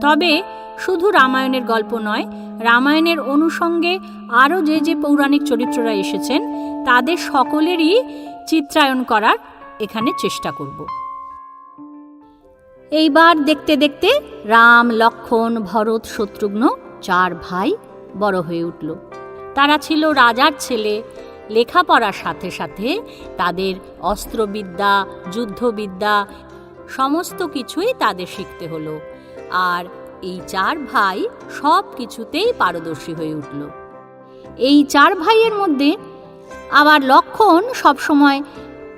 তবে শুধু রামায়ণের গল্প নয়, রামায়ণের অনুষঙ্গে আরও যে যে পৌরাণিক চরিত্ররা এসেছেন, তাদের সকলেরই চিত্রায়ন করার এখানে চেষ্টা করব। এইবার দেখতে দেখতে রাম, লক্ষণ, ভরত, শত্রুঘ্ন চার ভাই বড় হয়ে উঠল। তারা ছিল রাজার ছেলে। লেখাপড়ার সাথে সাথে তাদের অস্ত্রবিদ্যা, যুদ্ধবিদ্যা, সমস্ত কিছুই তাদের শিখতে হলো। আর এই চার ভাই সব কিছুতেই পারদর্শী হয়ে উঠল। এই চার ভাইয়ের মধ্যে আবার লক্ষণ সবসময়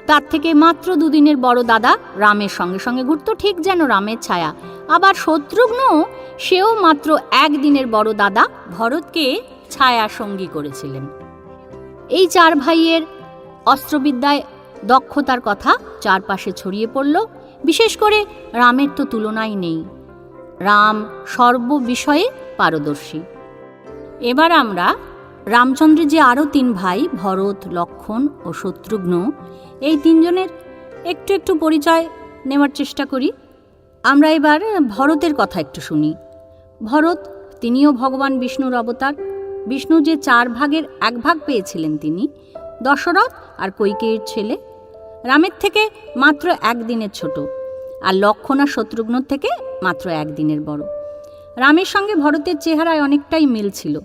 তার থেকে মাত্র দুদিনের বড় দাদা রামের সঙ্গে সঙ্গে ঘুরত, ঠিক যেন রামের ছায়া। আবার শত্রুঘ্ন সেও মাত্র একদিনের বড় দাদা ভরতকে ছায়া সঙ্গী করেছিলেন। এই চার ভাইয়ের অস্ত্রবিদ্যায় দক্ষতার কথা চারপাশে ছড়িয়ে পড়ল। বিশেষ করে রামের তো তুলনাই নেই। রাম সর্ব বিষয়ে পারদর্শী। এবার আমরা রামচন্দ্রের যে আরও তিন ভাই, ভরত, লক্ষণ ও শত্রুঘ্ন, এই তিনজনের একটু একটু পরিচয় নেওয়ার চেষ্টা করি। আমরা এবার ভরতের কথা একটু শুনি। ভরত, তিনিও ভগবান বিষ্ণুর অবতার। বিষ্ণু যে চার ভাগের এক ভাগ পেয়েছিলেন তিনি, দশরথ আর কৈকেয়ীর ছেলে। রামের থেকে মাত্র একদিনের ছোট। আর লক্ষণ আর শত্রুঘ্নর থেকে মাত্র একদিনের বড়। রামের সঙ্গে ভরতের চেহারায় অনেকটাই মিল ছিল।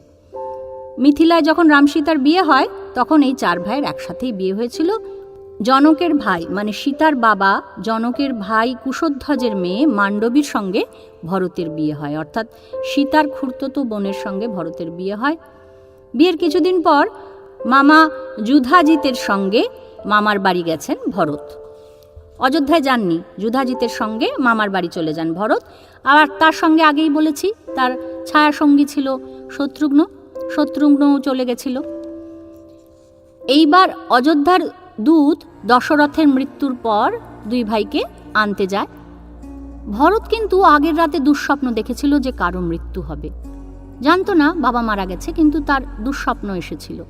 মিথিলায় যখন রাম সীতার বিয়ে হয়, তখন এই চার ভাইয়ের একসাথেই বিয়ে হয়েছিল। জনকের ভাই মানে সীতার বাবা, জনকের ভাই কুশধ্বজের মেয়ে মান্ডবীর সঙ্গে ভরতের বিয়ে হয়। অর্থাৎ সীতার খুর্ততো বোনের সঙ্গে ভরতের বিয়ে হয়। বিয়ের কিছুদিন পর মামা যুধাজিতের সঙ্গে মামার বাড়ি গেছেন ভরত। অযোধ্যায় যাননি। যুধাজিতের সঙ্গে মামার বাড়ি চলে যান ভরত। আর তার সঙ্গে আগেই বলেছি, তার ছায়া সঙ্গী ছিল শত্রুঘ্ন। শত্রুঘ্নও চলে গেছিল। এইবার অযোধ্যার দূত দশরথের মৃত্যুর পর দুই ভাইকে আনতে যায়। ভরত কিন্তু আগের রাতে দুঃস্বপ্ন দেখেছিল যে কারও মৃত্যু হবে। জানতো না বাবা মারা গেছে, কিন্তু তার দুঃস্বপ্ন এসেছিল।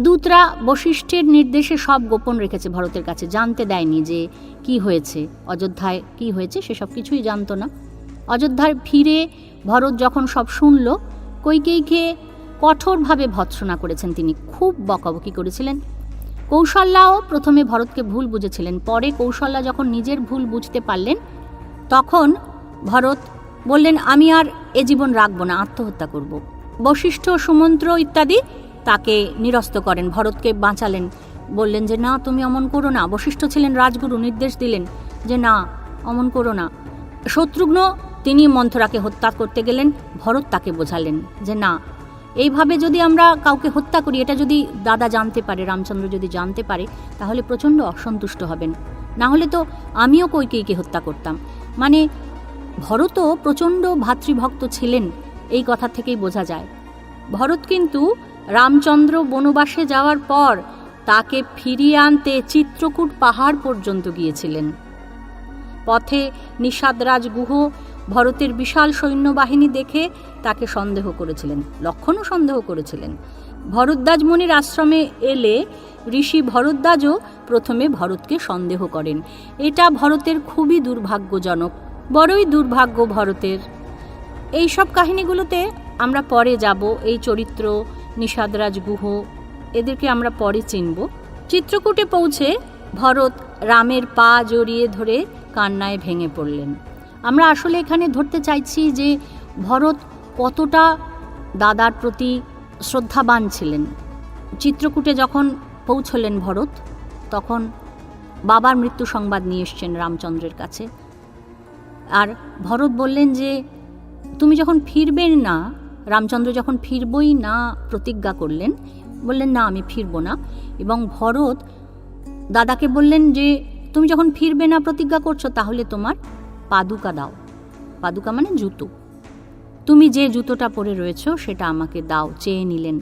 দূতরা বশিষ্ঠের নির্দেশে সব গোপন রেখেছে ভরতের কাছে। জানতে দেয়নি যে কি হয়েছে। অযোধ্যায় কি হয়েছে সেসব কিছুই জানতো না। অযোধ্যায় ফিরে ভরত যখন সব শুনল, কৈকেয়ীকে কঠোরভাবে ভৎসনা করেছেন তিনি। খুব বকাবকি করেছিলেন। কৌশল্যাও প্রথমে ভরতকে ভুল বুঝেছিলেন। পরে কৌশল্যা যখন নিজের ভুল বুঝতে পারলেন, তখন ভরত বললেন, আমি আর এ জীবন রাখব না, আত্মহত্যা করব। বশিষ্ঠ, সুমন্ত্র ইত্যাদি তাকে নিরস্ত করেন, ভরতকে বাঁচালেন। বললেন যে, না, তুমি অমন করো না। বশিষ্ঠ ছিলেন রাজগুরু, নির্দেশ দিলেন যে, না, অমন করো না। শত্রুঘ্ন, তিনি মন্থরাকে হত্যা করতে গেলেন, ভরত তাকে বোঝালেন যে, না, এইভাবে যদি আমরা কাউকে হত্যা করি, এটা যদি দাদা জানতে পারে, রামচন্দ্র যদি জানতে পারে, তাহলে প্রচণ্ড অসন্তুষ্ট হবেন। না হলে তো আমিও কৈকেয়ীকে হত্যা করতাম। মানে ভরতও প্রচণ্ড ভাতৃভক্ত ছিলেন, এই কথা থেকেই বোঝা যায়। ভরত কিন্তু রামচন্দ্র বনবাসে যাওয়ার পর তাকে ফিরিয়ে আনতে চিত্রকূট পাহাড় পর্যন্ত গিয়েছিলেন। পথে নিষাদরাজ গুহ ভরতের বিশাল সৈন্যবাহিনী দেখে তাকে সন্দেহ করেছিলেন, লক্ষণও সন্দেহ করেছিলেন। ভরদ্বাজ মুনির আশ্রমে এলে ঋষি ভরদ্বাজও প্রথমে ভরতকে সন্দেহ করেন। এটা ভরতের খুবই দুর্ভাগ্যজনক, বড়ই দুর্ভাগ্য ভরতের। এই সব কাহিনীগুলোতে আমরা পরে যাব, এই চরিত্র নিষাদরাজ গুহ, এদেরকে আমরা পরে চিনব। চিত্রকূটে পৌঁছে ভরত রামের পা জড়িয়ে ধরে কান্নায় ভেঙে পড়লেন। আমরা আসলে এখানে ধরতে চাইছি যে ভরত কতটা দাদার প্রতি শ্রদ্ধাবান ছিলেন। চিত্রকূটে যখন পৌঁছলেন ভরত, তখন বাবার মৃত্যু সংবাদ নিয়ে এসছেন রামচন্দ্রের কাছে। আর ভরত বললেন যে, তুমি যখন ফিরবেন না রামচন্দ্র যখন ফিরবই না প্রতিজ্ঞা করলেন, বললেন, না, আমি ফিরবো না। এবং ভরত দাদাকে বললেন যে, তুমি যখন ফিরবে না প্রতিজ্ঞা করছ, তাহলে তোমার পাদুকা দাও। পাদুকা মানে জুতো। তুমি যে জুতোটা পরে রয়েছো, সেটা আমাকে দাও। চেয়ে নিলেন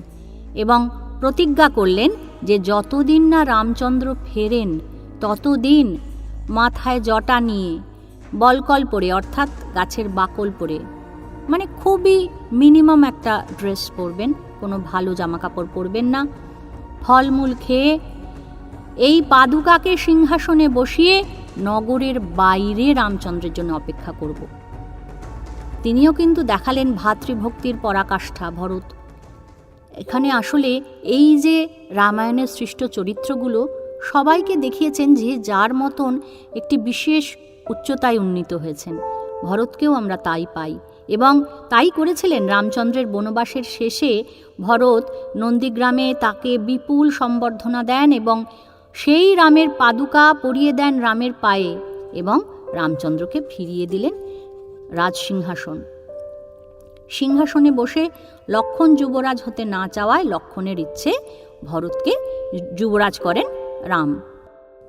এবং প্রতিজ্ঞা করলেন যে, যতদিন না রামচন্দ্র ফেরেন, ততদিন মাথায় জটা নিয়ে বলকল পরে অর্থাৎ গাছের বাকল পরে মানে খুবই মিনিমাম একটা ড্রেস পরবেন, কোনো ভালো জামা কাপড় পরবেন না। ফলমূল খেয়ে এই পাদুকাকে সিংহাসনে বসিয়ে নগরের বাইরে রামচন্দ্রের জন্য অপেক্ষা করব। তিনিও কিন্তু দেখালেন ভাতৃভক্তির পরাকাষ্ঠা ভরত। এখানে আসলে এই যে রামায়ণের সৃষ্ট চরিত্রগুলো, সবাইকে দেখিয়েছেন যে যার মতন একটি বিশেষ উচ্চতায় উন্নীত হয়েছেন। ভরতকেও আমরা তাই পাই। এবং তাই করেছিলেন রামচন্দ্রের বনবাসের শেষে ভরত নন্দীগ্রামে তাকে বিপুল সম্বর্ধনা দেন এবং সেই রামের পাদুকা পরিয়ে দেন রামের পায়ে এবং রামচন্দ্রকে ফিরিয়ে দিলেন রাজসিংহাসন। সিংহাসনে বসে লক্ষণ যুবরাজ হতে না চাওয়ায় লক্ষণের ইচ্ছে ভরতকে যুবরাজ করেন রাম।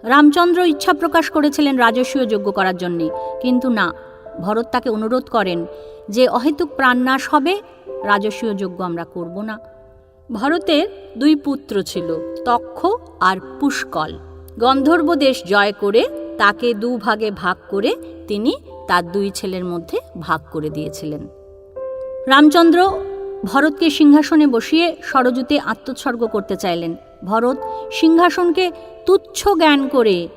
রামচন্দ্র ইচ্ছা প্রকাশ করেছিলেন রাজস্বীয় যোগ্য করার জন্যে, কিন্তু না ভরত তাকে অনুরোধ করেন যে, অহেতুক প্রাণনাশ হবে রাজস্বীয় যজ্ঞ আমরা করব না। ভরতের দুই পুত্র ছিল, তক্ষ আর পুষ্কল। গন্ধর্ব দেশ জয় করে তাকে দু ভাগে করে তিনি তার দুই ছেলের মধ্যে ভাগ করে দিয়েছিলেন। রামচন্দ্র ভরতকে সিংহাসনে বসিয়ে ষড়যুতে আত্মোৎসর্গ করতে চাইলেন। ভরত সিংহাসনকে তুচ্ছ জ্ঞান করে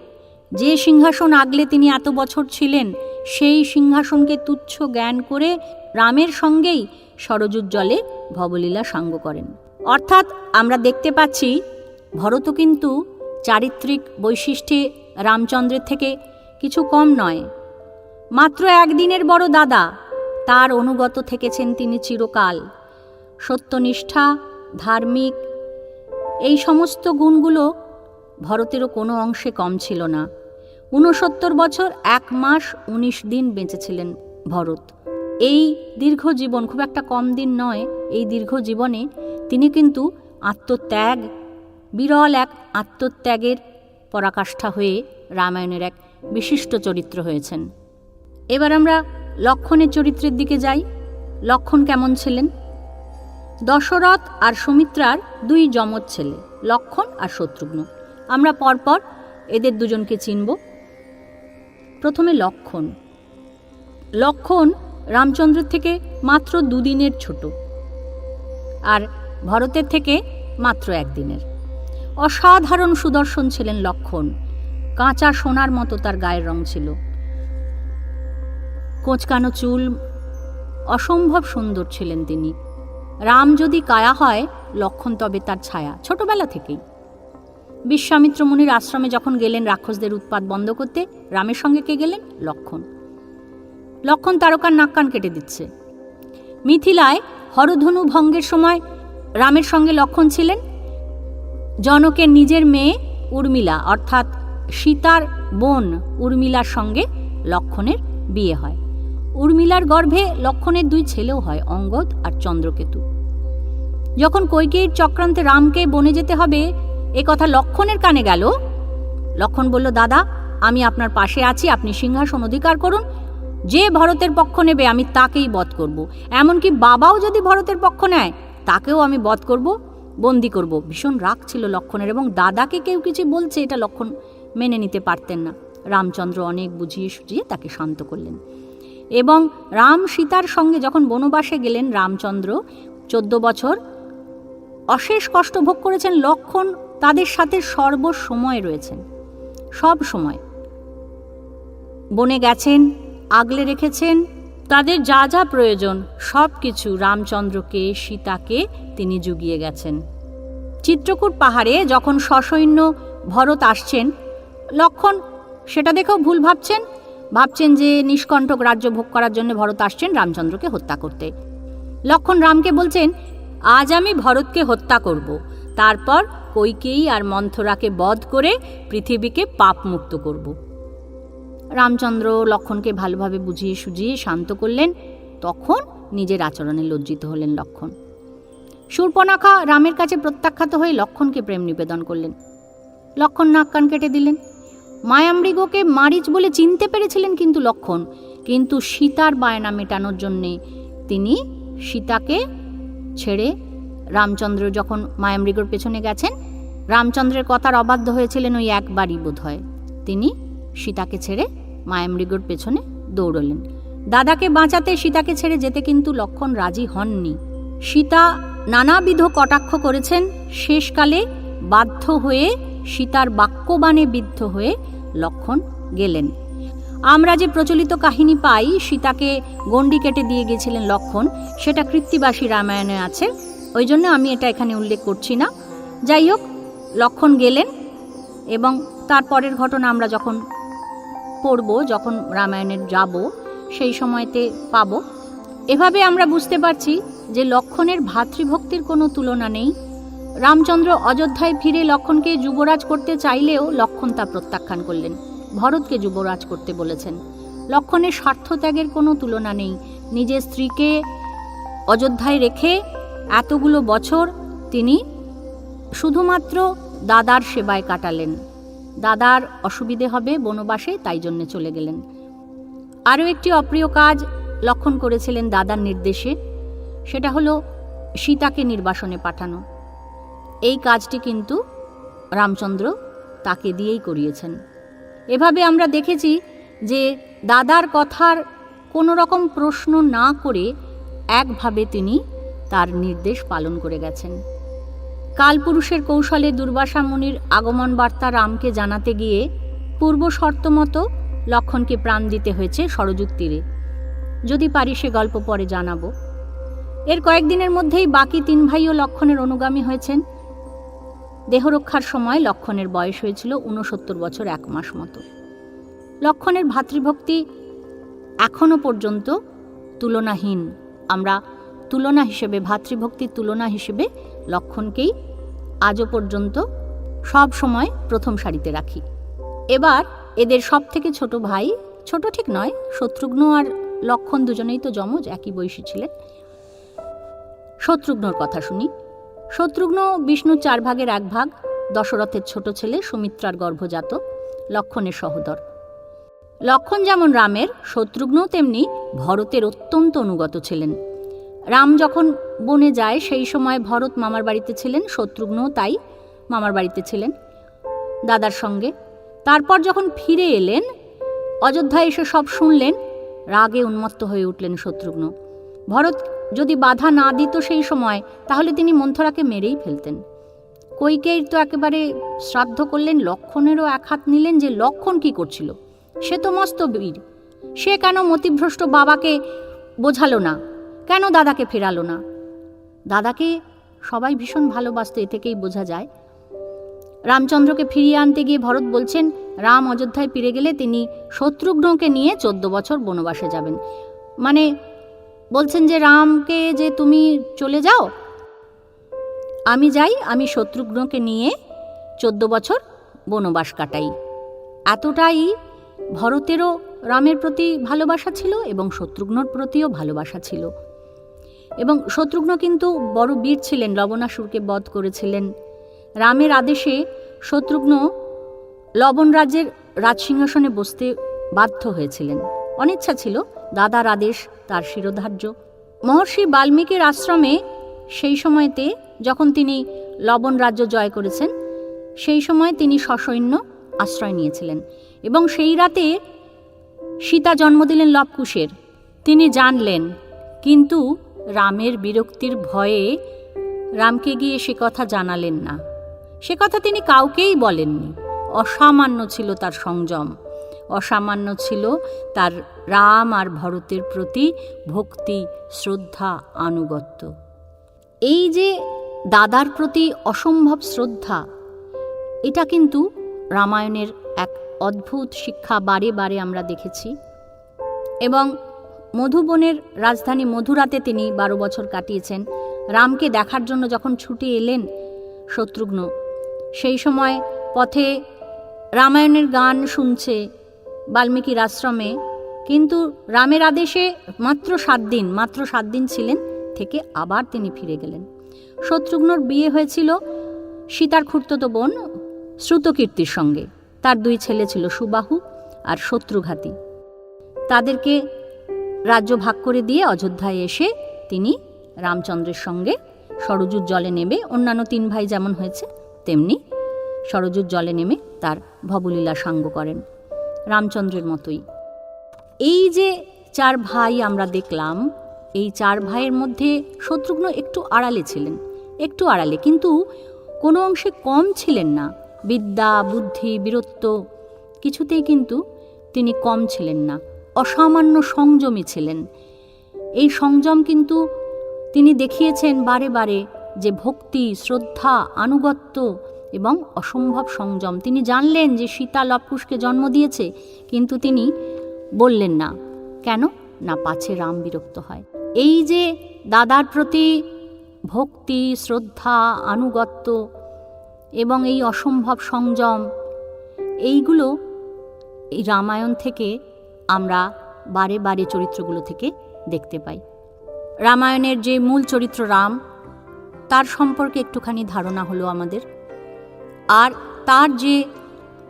যে সিংহাসন আগলে তিনি এত বছর ছিলেন সেই সিংহাসনকে তুচ্ছ জ্ঞান করে রামের সঙ্গেই ষড়যুত জলে ভবলীলা সাঙ্গ করেন। অর্থাৎ আমরা দেখতে পাচ্ছি ভরতও কিন্তু চারিত্রিক বৈশিষ্ট্যে রামচন্দ্রের থেকে কিছু কম নয়। মাত্র একদিনের বড় দাদা, তার অনুগত থেকেছেন তিনি চিরকাল। সত্যনিষ্ঠা, ধার্মিক, এই সমস্ত গুণগুলো ভরতেরও কোনো অংশে কম ছিল না। ঊনসত্তর বছর, এক মাস, উনিশ দিন বেঁচেছিলেন ভরত। এই দীর্ঘ জীবন খুব একটা কম দিন নয়, এই দীর্ঘ জীবনে তিনি কিন্তু আত্মত্যাগ, বিরল এক আত্মত্যাগের পরাকাষ্ঠা হয়ে রামায়ণের এক বিশিষ্ট চরিত্র হয়েছেন। এবার আমরা লক্ষণের চরিত্রের দিকে যাই। লক্ষণ কেমন ছিলেন? দশরথ আর সুমিত্রার দুই যমজ ছেলে, লক্ষণ আর শত্রুঘ্ন। আমরা পরপর এদের দুজনকে চিনব। প্রথমে লক্ষণ। লক্ষণ রামচন্দ্রের থেকে মাত্র দুদিনের ছোট আর ভরতের থেকে মাত্র একদিনের। অসাধারণ সুদর্শন ছিলেন লক্ষণ। কাঁচা সোনার মতো তার গায়ের রং ছিল। কোঁচকানো চুল, অসম্ভব সুন্দর ছিলেন তিনি। রাম যদি কায়া হয়, লক্ষণ তবে তার ছায়া। ছোটবেলা থেকেই। বিশ্বামিত্র মুনির আশ্রমে যখন গেলেন রাক্ষসদের উৎপাত বন্ধ করতে, রামের সঙ্গে কে গেলেন? লক্ষণ। লক্ষণ তারকার নাক কান কেটে দিচ্ছে। মিথিলায় হরধনু ভঙ্গের সময় রামের সঙ্গে লক্ষণ ছিলেন। জনকের নিজের মেয়ে উর্মিলা, অর্থাৎ সীতার বোন উর্মিলার সঙ্গে লক্ষণের বিয়ে হয়। উর্মিলার গর্ভে লক্ষণের দুই ছেলেও হয়, অঙ্গদ আর চন্দ্রকেতু। যখন কৈকেয়ীর চক্রান্তে রামকে বনে যেতে হবে এ কথা লক্ষণের কানে গেল? লক্ষণ বলল, দাদা, আমি আপনার পাশে আছি, আপনি সিংহাসন অধিকার করুন। যে ভরতের পক্ষ নেবে, আমি তাকেই বধ করব। এমনকি বাবাও যদি ভরতের পক্ষ নেয়, তাকেও আমি বধ করব, বন্দি করব। ভীষণ রাগ ছিল লক্ষণের এবং দাদাকে কেউ কিছু বলছে, এটা লক্ষণ মেনে নিতে পারতেন না। রামচন্দ্র অনেক বুঝিয়ে সুঝিয়ে তাকে শান্ত করলেন। এবং রাম সীতার সঙ্গে যখন বনবাসে গেলেন, রামচন্দ্র চোদ্দ বছর অশেষ কষ্ট ভোগ করেছেন, লক্ষণ তাদের সাথে সর্বসময় রয়েছেন। সব সময়। বনে গেছেন, আগলে রেখেছেন, তাদের যা যা প্রয়োজন সব কিছু রামচন্দ্রকে, সীতাকে তিনি জুগিয়ে গেছেন। চিত্রকূট পাহাড়ে যখন সসৈন্য ভরত আসছেন, লক্ষণ, সেটা দেখেও ভুল ভাবছেন? ভাবছেন যে নিষ্কণ্টক রাজ্য ভোগ করার জন্য ভরত আসছেন রামচন্দ্রকে হত্যা করতে। লক্ষণ রামকে বলছেন, আজ আমি ভরতকে হত্যা করব। তারপর কৈকেয়ী আর মন্থরাকে বধ করে পৃথিবীকে পাপ মুক্ত করব। রামচন্দ্র লক্ষণকে ভালোভাবে বুঝিয়ে সুঝিয়ে শান্ত করলেন। তখন নিজের আচরণে লজ্জিত হলেন লক্ষণ। শূর্পনাখা রামের কাছে প্রত্যাখ্যাত হয়ে লক্ষণকে প্রেম নিবেদন করলেন। লক্ষণ নাক কান কেটে দিলেন। মায়ামৃগকে মারিচ বলে চিনতে পেরেছিলেন কিন্তু লক্ষণ, কিন্তু সীতার বায়না মেটানোর জন্যে তিনি সীতাকে ছেড়ে রামচন্দ্র যখন মায়ামৃগর পেছনে গেছেন, রামচন্দ্রের কথার অবাধ্য হয়েছিলেন ওই একবারই বোধ হয় তিনি সীতাকে ছেড়ে মায়ামৃগর পেছনে দৌড়লেন। দাদাকে বাঁচাতে সীতাকে ছেড়ে যেতে কিন্তু লক্ষণ রাজি হননি। সীতা নানাবিধ কটাক্ষ করেছেন। শেষকালে বাধ্য হয়ে সীতার বাক্যবাণে বিদ্ধ হয়ে লক্ষণ গেলেন। আমরা যে প্রচলিত কাহিনী পাই, সীতাকে গণ্ডি কেটে দিয়ে গেছিলেন লক্ষণ, সেটা কৃত্তিবাসী রামায়ণে আছে। ওই জন্য আমি এটা এখানে উল্লেখ করছি না। যাই হোক, লক্ষণ গেলেন এবং তারপরের ঘটনা আমরা যখন পড়ব, যখন রামায়ণের যাব, সেই সময়তে পাব। এভাবে আমরা বুঝতে পারছি যে লক্ষণের ভাতৃভক্তির কোনো তুলনা নেই। রামচন্দ্র অযোধ্যায় ফিরে লক্ষণকে যুবরাজ করতে চাইলেও লক্ষণ তা প্রত্যাখ্যান করলেন। ভরতকে যুবরাজ করতে বলেছেন। লক্ষণের স্বার্থত্যাগের কোনো তুলনা নেই। নিজের স্ত্রীকে অযোধ্যায় রেখে এতগুলো বছর তিনি শুধুমাত্র দাদার সেবায় কাটালেন। দাদার অসুবিধে হবে বনবাসে, তাই জন্যে চলে গেলেন। আরও একটি অপ্রিয় কাজ লক্ষণ করেছিলেন দাদার নির্দেশে, সেটা হলো সীতাকে নির্বাসনে পাঠানো। এই কাজটি কিন্তু রামচন্দ্র তাকে দিয়েই করিয়েছেন। এভাবে আমরা দেখেছি যে দাদার কথার কোনো রকম প্রশ্ন না করে একভাবে তিনি তার নির্দেশ পালন করে গেছেন। কালপুরুষের কৌশলে দুর্বাসা মুনির আগমন বার্তা রামকে জানাতে গিয়ে পূর্ব শর্ত মতো লক্ষণকে প্রাণ দিতে হয়েছে সরযুগ তীরে যদি পারি সে গল্প পরে জানাব। এর কয়েকদিনের মধ্যেই বাকি তিন ভাইও লক্ষণের অনুগামী হয়েছেন। দেহরক্ষার সময় লক্ষণের বয়স হয়েছিল ঊনসত্তর বছর এক মাস মতো। লক্ষণের ভাতৃভক্তি এখনও পর্যন্ত তুলনাহীন। আমরা তুলনা হিসেবে, ভাতৃভক্তির তুলনা হিসেবে লক্ষণকেই আজও পর্যন্ত সব সময় প্রথম সারিতে রাখি। এবার এদের সব থেকে ছোট ভাই, ছোট ঠিক নয়, শত্রুঘ্ন আর লক্ষণ দুজনেই তো যমজ, একই বয়সী ছিলেন। শত্রুঘ্নর কথা শুনি। শত্রুঘ্ন বিষ্ণুর চার ভাগের এক ভাগ, দশরথের ছোট ছেলে সুমিত্রার গর্ভজাত লক্ষণের সহোদর। লক্ষণ যেমন রামের, শত্রুঘ্নও তেমনি ভরতের অত্যন্ত অনুগত ছিলেন। রাম যখন বনে যায়, সেই সময় ভরত মামার বাড়িতে ছিলেন, শত্রুঘ্নও তাই মামার বাড়িতে ছিলেন দাদার সঙ্গে। তারপর যখন ফিরে এলেন অযোধ্যায় এসে সব শুনলেন, রাগে উন্মত্ত হয়ে উঠলেন শত্রুঘ্ন। ভরত যদি বাধা না দিত সেই সময়, তাহলে তিনি মন্থরাকে মেরেই ফেলতেন। কৈকেয়ীর তো একেবারে শ্রাদ্ধ করলেন, লক্ষণেরও এক হাত নিলেন যে লক্ষণ কি করছিল। সে তো মস্ত বীর। সে কেন মতিভ্রষ্ট বাবাকে বোঝালো না? কেন দাদাকে ফেরালো না? দাদাকে সবাই ভীষণ ভালোবাসত, এ থেকেই বোঝা যায়। রামচন্দ্রকে ফিরিয়ে আনতে গিয়ে ভরত বলছেন, রাম অযোধ্যায় ফিরে গেলে তিনি শত্রুঘ্নকে নিয়ে চোদ্দ বছর বনবাসে যাবেন। মানে বলছেন যে, রামকে যে তুমি চলে যাও, আমি যাই, আমি শত্রুঘ্নকে নিয়ে চোদ্দ বছর বনবাস কাটাই। এতটাই ভরতেরও রামের প্রতি ভালোবাসা ছিল এবং শত্রুঘ্নর প্রতিও ভালোবাসা ছিল। এবং শত্রুঘ্ন কিন্তু বড় বীর ছিলেন, লবণাসুরকে বধ করেছিলেন। রামের আদেশে শত্রুঘ্ন লবণ রাজ্যের রাজসিংহাসনে বসতে বাধ্য হয়েছিলেন। অনিচ্ছা ছিল, দাদার আদেশ, তার শিরোধার্য। মহর্ষি বাল্মীকির আশ্রমে সেই সময়তে যখন তিনি লবণ রাজ্য জয় করেছেন, সেই সময় তিনি সসৈন্য আশ্রয় নিয়েছিলেন এবং সেই রাতে সীতা জন্ম দিলেন লবকুশের। তিনি জানলেন, কিন্তু রামের বিরক্তির ভয়ে রামকে গিয়ে সে কথা জানালেন না। সে কথা তিনি কাউকেই বলেননি। অসামান্য ছিল তার সংযম। অসামান্য ছিল তার রাম আর ভরতের প্রতি ভক্তি, শ্রদ্ধা, আনুগত্য। এই যে দাদার প্রতি অসম্ভব শ্রদ্ধা, এটা কিন্তু রামায়ণের এক অদ্ভুত শিক্ষা বারে বারে আমরা দেখেছি। এবং মধুবনের রাজধানী মধুরাতে তিনি বারো বছর কাটিয়েছেন। রামকে দেখার জন্য যখন ছুটে এলেন শত্রুঘ্ন, সেই সময় পথে রামায়ণের গান শুনছে বাল্মীকির আশ্রমে। কিন্তু রামের আদেশে মাত্র সাত দিন, মাত্র সাত দিন ছিলেন থেকে আবার তিনি ফিরে গেলেন। শত্রুঘ্নর বিয়ে হয়েছিল সীতার খুর্তত বোন শ্রুতকীর্তির সঙ্গে। তার দুই ছেলে ছিল সুবাহু আর শত্রুঘাতী। তাদেরকে রাজ্য ভাগ করে দিয়ে অযোধ্যায় এসে তিনি রামচন্দ্রের সঙ্গে সরজুর জলে নেমে অন্যান্য তিন ভাই যেমন হয়েছে, তেমনি সরজুর জলে নেমে তার ভবলীলা সাঙ্গ করেন রামচন্দ্রের মতোই। এই যে চার ভাই আমরা দেখলাম, এই চার ভাইয়ের মধ্যে শত্রুঘ্ন একটু আড়ালে ছিলেন, একটু আড়ালে, কিন্তু কোনো অংশে কম ছিলেন না। বিদ্যা, বুদ্ধি, বীরত্ব, কিছুতেই কিন্তু তিনি কম ছিলেন না। অসামান্য সংযমী ছিলেন। এই সংযম কিন্তু তিনি দেখিয়েছেন বারে বারে যে ভক্তি, শ্রদ্ধা, আনুগত্য এবং অসম্ভব সংযম। তিনি জানলেন যে সীতা লবকুশকে জন্ম দিয়েছে, কিন্তু তিনি বললেন না, কেন? না পাছে রাম বিরক্ত হয়। এই যে দাদার প্রতি ভক্তি, শ্রদ্ধা, আনুগত্য এবং এই অসম্ভব সংযম, এইগুলো এই রামায়ণ থেকে আমরা বারে বারে চরিত্রগুলো থেকে দেখতে পাই। রামায়ণের যে মূল চরিত্র রাম, তার সম্পর্কে একটুখানি ধারণা হলো আমাদের। আর তার যে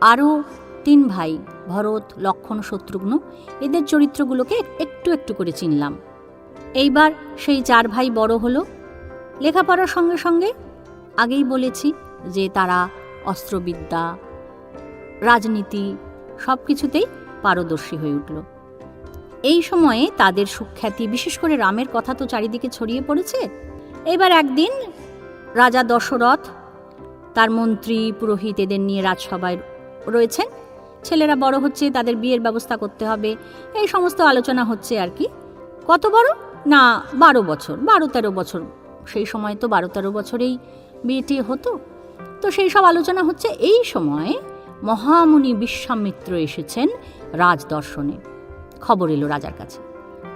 আরও তিন ভাই, ভরত, লক্ষণ, শত্রুঘ্ন, এদের চরিত্রগুলোকে একটু একটু করে চিনলাম। এইবার সেই চার ভাই বড় হলো। লেখাপড়ার সঙ্গে সঙ্গে আগেই বলেছি যে তারা অস্ত্রবিদ্যা, রাজনীতি সব কিছুতেই পারদর্শী হয়ে উঠল। এই সময়ে তাদের সুখ্যাতি, বিশেষ করে রামের কথা তো চারিদিকে ছড়িয়ে পড়েছে, এবার একদিন রাজা দশরথ, তার মন্ত্রী, পুরোহিত এদের নিয়ে রাজসভায় রয়েছেন। ছেলেরা বড় হচ্ছে, তাদের বিয়ের ব্যবস্থা করতে হবে, এই সমস্ত আলোচনা হচ্ছে আর কি। কত বড়? না, বারো বছর, বারো তেরো বছর। সেই সময় তো বারো তেরো বছরেই বিয়েটি হতো। তো সেই সব আলোচনা হচ্ছে। এই সময় মহামুনি বিশ্বামিত্র এসেছেন রাজদর্শনে। খবর এলো রাজার কাছে।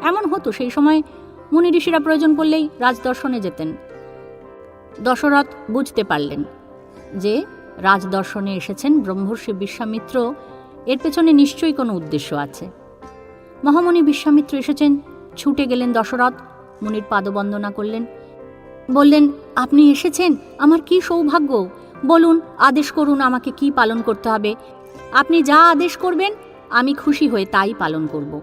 এমন হতো সেই সময় মুনি ঋষিরা প্রয়োজন পড়লেই রাজদর্শনে যেতেন। দশরথ বুঝতে পারলেন যে রাজদর্শনে এসেছেন ব্রহ্মর্ষি বিশ্বামিত্র, এর পেছনে নিশ্চয়ই কোনো উদ্দেশ্য আছে। মহামণি বিশ্বামিত্র এসেছেন, ছুটে গেলেন দশরথ, মুনির পাদবন্দনা করলেন। বললেন, আপনি এসেছেন? আমার কি সৌভাগ্য? বলুন, আদেশ করুন আমাকে কি পালন করতে হবে। আপনি যা আদেশ করবেন আমি খুশি হয়ে তাই পালন করব।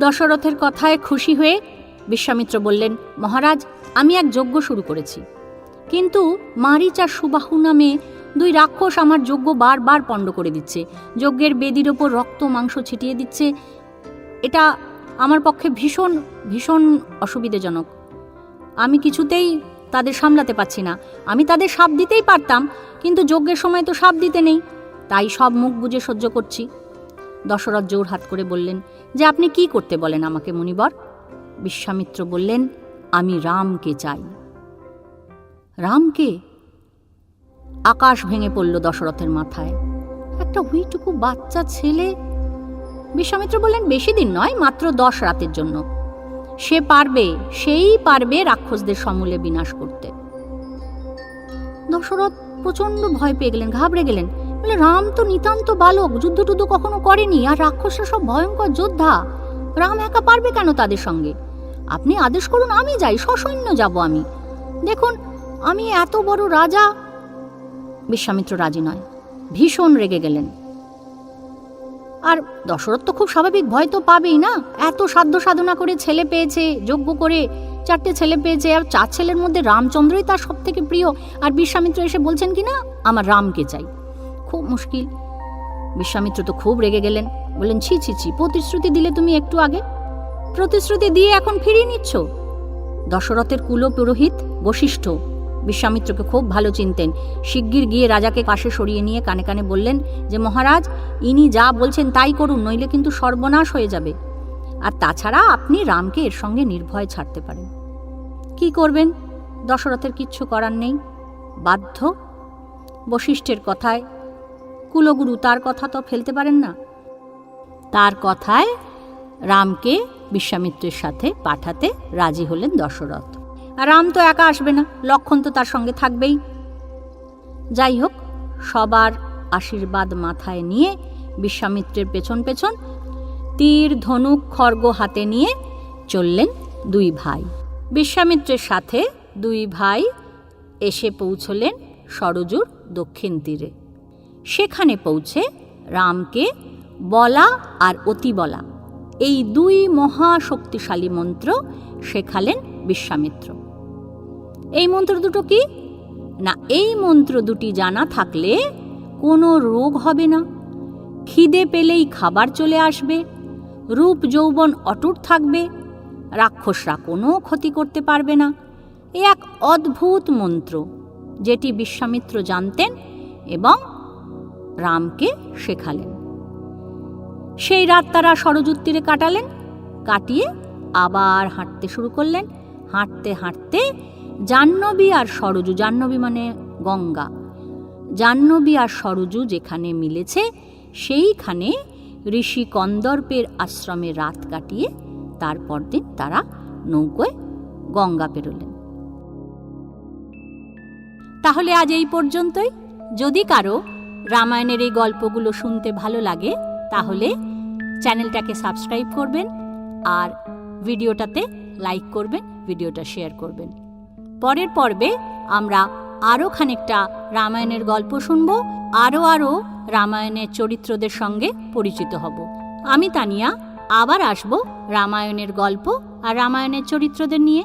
দশরথের কথায় খুশি হয়ে বিশ্বামিত্র বললেন, মহারাজ, আমি এক যজ্ঞ শুরু করেছি। কিন্তু মারিচ আর সুবাহু নামে দুই রাক্ষস আমার যজ্ঞ বারবার পণ্ড করে দিচ্ছে। যজ্ঞের বেদির ওপর রক্ত মাংস ছিটিয়ে দিচ্ছে। এটা আমার পক্ষে ভীষণ ভীষণ অসুবিধাজনক। আমি কিছুতেই তাদের সামলাতে পারছি না। আমি তাদের সাপ দিতেই পারতাম, কিন্তু যজ্ঞের সময় তো সাপ দিতে নেই। তাই সব মুখ বুঝে সহ্য করছি। দশরথ জোর হাত করে বললেন, যে আপনি কি করতে বলেন আমাকে, মণিবর? বিশ্বামিত্র বললেন, আমি রামকে চাই। রামকে? আকাশ ভেঙে পড়ল দশরথের মাথায়। একটা হুইটুকু বাচ্চা ছেলে? বিশ্বামিত্র বললেন, বেশি দিন নয়, মাত্র দশ রাতের জন্য। সে পারবে, সেই পারবে রাক্ষসদের সমূলে বিনাশ করতে। দশরথ প্রচণ্ড ভয় পেয়ে গেলেন, ঘাবড়ে গেলেন। বলে, রাম তো নিতান্ত বালক যুদ্ধ টুদ্ধ কখনো করেনি, আর রাক্ষসরা সব ভয়ঙ্কর যোদ্ধা। রাম একা পারবে কেন তাদের সঙ্গে? আপনি আদেশ করুন, আমি যাই, সসৈন্য যাব আমি। দেখুন, আমি এত বড় রাজা। বিশ্বামিত্র রাজি নয়, ভীষণ রেগে গেলেন। আর দশরথ তো খুব স্বাভাবিক, ভয় তো পাবেই না? এত সাধ্য সাধনা করে ছেলে পেয়েছে, যজ্ঞ করে চারটে ছেলে পেয়েছে, আর চার ছেলের মধ্যে রামচন্দ্রই তার সব থেকে প্রিয়। আর বিশ্বামিত্র এসে বলছেন কি না আমার রামকে চাই। খুব মুশকিল। বিশ্বামিত্র তো খুব রেগে গেলেন। বললেন, ছি ছি ছি, প্রতিশ্রুতি দিলে তুমি একটু আগে। প্রতিশ্রুতি দিয়ে এখন ফিরিয়ে নিচ্ছ? দশরথের কুলো পুরোহিত বশিষ্ঠ। বিশ্বামিত্রকে খুব ভালো চিনতেন। শিগগির গিয়ে রাজাকে পাশে সরিয়ে নিয়ে কানে কানে বললেন যে, মহারাজ, ইনি যা বলছেন তাই করুন, নইলে কিন্তু সর্বনাশ হয়ে যাবে। আর তাছাড়া আপনি রামকে এর সঙ্গে নির্ভয় ছাড়তে পারেন। কি করবেন? দশরথের কিচ্ছু করার নেই। বাধ্য। বশিষ্ঠের কথায় কুলগুরু তার কথা তো ফেলতে পারেন না। তার কথায় রামকে বিশ্বামিত্রের সাথে পাঠাতে রাজি হলেন দশরথ। রাম তো একা আসবে না, লক্ষণ তো তার সঙ্গে থাকবেই। যাই হোক, সবার আশীর্বাদ মাথায় নিয়ে বিশ্বামিত্রের পেছন পেছন তীর, ধনুক খর্গ হাতে নিয়ে চললেন দুই ভাই। বিশ্বামিত্রের সাথে দুই ভাই এসে পৌঁছলেন সরজুর দক্ষিণ তীরে। সেখানে পৌঁছে রামকে বলা আর অতিবলা এই দুই মহা শক্তিশালী মন্ত্র শেখালেন বিশ্বামিত্র। এই মন্ত্র দুটো কি? না, এই মন্ত্র দুটি জানা থাকলে কোনো রোগ হবে না। খিদে পেলেই খাবার চলে আসবে, রূপ যৌবন অটুট থাকবে, রাক্ষসরা কোনো ক্ষতি করতে পারবে না। এ এক অদ্ভুত মন্ত্র, যেটি বিশ্বামিত্র জানতেন এবং রামকে শেখালেন। সেই রাত তারা সরযুত্তীরে কাটালেন, কাটিয়ে আবার হাঁটতে শুরু করলেন। হাঁটতে হাঁটতে জাহ্নবী আর সরজু, জাহ্নবী মানে গঙ্গা, জাহ্নবী আর সরজু যেখানে মিলেছে সেইখানে ঋষি কন্দর্পের আশ্রমে রাত কাটিয়ে তারপর দিন তারা নৌকোয় গঙ্গা পেরোলেন। তাহলে আজ এই পর্যন্তই। যদি কারও রামায়ণের এই গল্পগুলো শুনতে ভালো লাগে, তাহলে চ্যানেলটাকে সাবস্ক্রাইব করবেন আর ভিডিওটাতে লাইক করবেন, ভিডিওটা শেয়ার করবেন। পরের পর্বে আমরা আরও খানিকটা রামায়ণের গল্প শুনব, আরও আরও রামায়ণের চরিত্রদের সঙ্গে পরিচিত হব। আমি তানিয়া, আবার আসব রামায়ণের গল্প আর রামায়ণের চরিত্রদের নিয়ে।